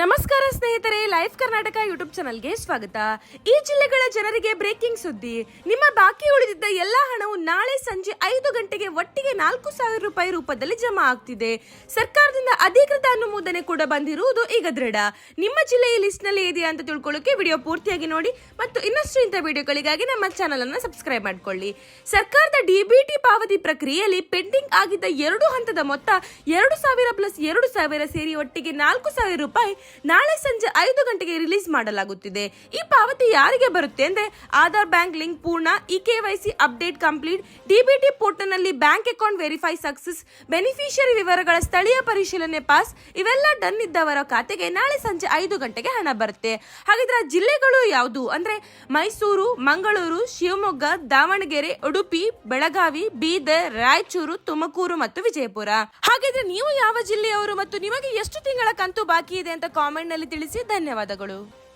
ನಮಸ್ಕಾರ ಸ್ನೇಹಿತರೆ life Karnataka YouTube ಚಾನಲ್ಗೆ ಸ್ವಾಗತ. ಈ ಜಿಲ್ಲೆಗಳ ಜನರಿಗೆ ಬ್ರೇಕಿಂಗ್ ಸುದ್ದಿ. ನಿಮ್ಮ ಬಾಕಿ ಉಳಿದಿದ್ದ ಎಲ್ಲಾ ಹಣವು ನಾಳೆ ಸಂಜೆ ಐದು ಗಂಟೆಗೆ ಒಟ್ಟಿಗೆ ನಾಲ್ಕು ಸಾವಿರ ರೂಪಾಯಿ ರೂಪದಲ್ಲಿ ಜಮಾ ಆಗ್ತಿದೆ. ಸರ್ಕಾರದಿಂದ ಅಧಿಕೃತ ಅನುಮೋದನೆ ಕೂಡ ಬಂದಿರುವುದು ಈಗ ದೃಢ. ನಿಮ್ಮ ಜಿಲ್ಲೆ ಈ ಲಿಸ್ಟ್ನಲ್ಲಿ ಇದೆಯಾ ಅಂತ ತಿಳ್ಕೊಳ್ಳೋಕೆ ವಿಡಿಯೋ ಪೂರ್ತಿಯಾಗಿ ನೋಡಿ ಮತ್ತು ಇನ್ನಷ್ಟು ಇಂಥ ವಿಡಿಯೋಗಳಿಗಾಗಿ ನಮ್ಮ ಚಾನಲ್ ಅನ್ನು ಸಬ್ಸ್ಕ್ರೈಬ್ ಮಾಡಿಕೊಳ್ಳಿ. ಸರ್ಕಾರದ ಡಿಬಿಟಿ ಪಾವತಿ ಪ್ರಕ್ರಿಯೆಯಲ್ಲಿ ಪೆಂಡಿಂಗ್ ಆಗಿದ್ದ ಎರಡು ಹಂತದ ಮೊತ್ತ ಎರಡು ಸಾವಿರ ಪ್ಲಸ್ ಎರಡು ಸಾವಿರ ಸೇರಿ ಒಟ್ಟಿಗೆ ನಾಲ್ಕು ಸಾವಿರ ರೂಪಾಯಿ ನಾಳೆ ಸಂಜೆ ಐದು ಗಂಟೆಗೆ ರಿಲೀಸ್ ಮಾಡಲಾಗುತ್ತಿದೆ. ಈ ಪಾವತಿ ಯಾರಿಗೆ ಬರುತ್ತೆ ಅಂದ್ರೆ ಆಧಾರ್ ಬ್ಯಾಂಕ್ ಲಿಂಕ್ ಪೂರ್ಣ e KYC update complete DBT ಪೋರ್ಟಲ್ನಲ್ಲಿ bank account verify success, beneficiary ವಿವರಗಳ ಸ್ಥಳೀಯ ಪರಿಶೀಲನೆ ಪಾಸ್, ಇವೆಲ್ಲ ಡನ್ ಇದ್ದವರ ಖಾತೆಗೆ ನಾಳೆ ಸಂಜೆ ಐದು ಗಂಟೆಗೆ ಹಣ ಬರುತ್ತೆ. ಹಾಗಿದ್ರೆ ಜಿಲ್ಲೆಗಳು ಯಾವುದು? ಅಂದ್ರೆ ಮೈಸೂರು, ಮಂಗಳೂರು, ಶಿವಮೊಗ್ಗ, ದಾವಣಗೆರೆ, ಉಡುಪಿ, ಬೆಳಗಾವಿ, ಬೀದರ್, ರಾಯಚೂರು, ತುಮಕೂರು ಮತ್ತು ವಿಜಯಪುರ. ಹಾಗಿದ್ರೆ ನೀವು ಯಾವ ಜಿಲ್ಲೆಯವರು ಮತ್ತು ನಿಮಗೆ ಎಷ್ಟು ತಿಂಗಳ ಕಂತು ಬಾಕಿ ಇದೆ ಅಂತ ಕಾಮೆಂಟ್ನಲ್ಲಿ ತಿಳಿಸಿ ಧನ್ಯವಾದಗಳು.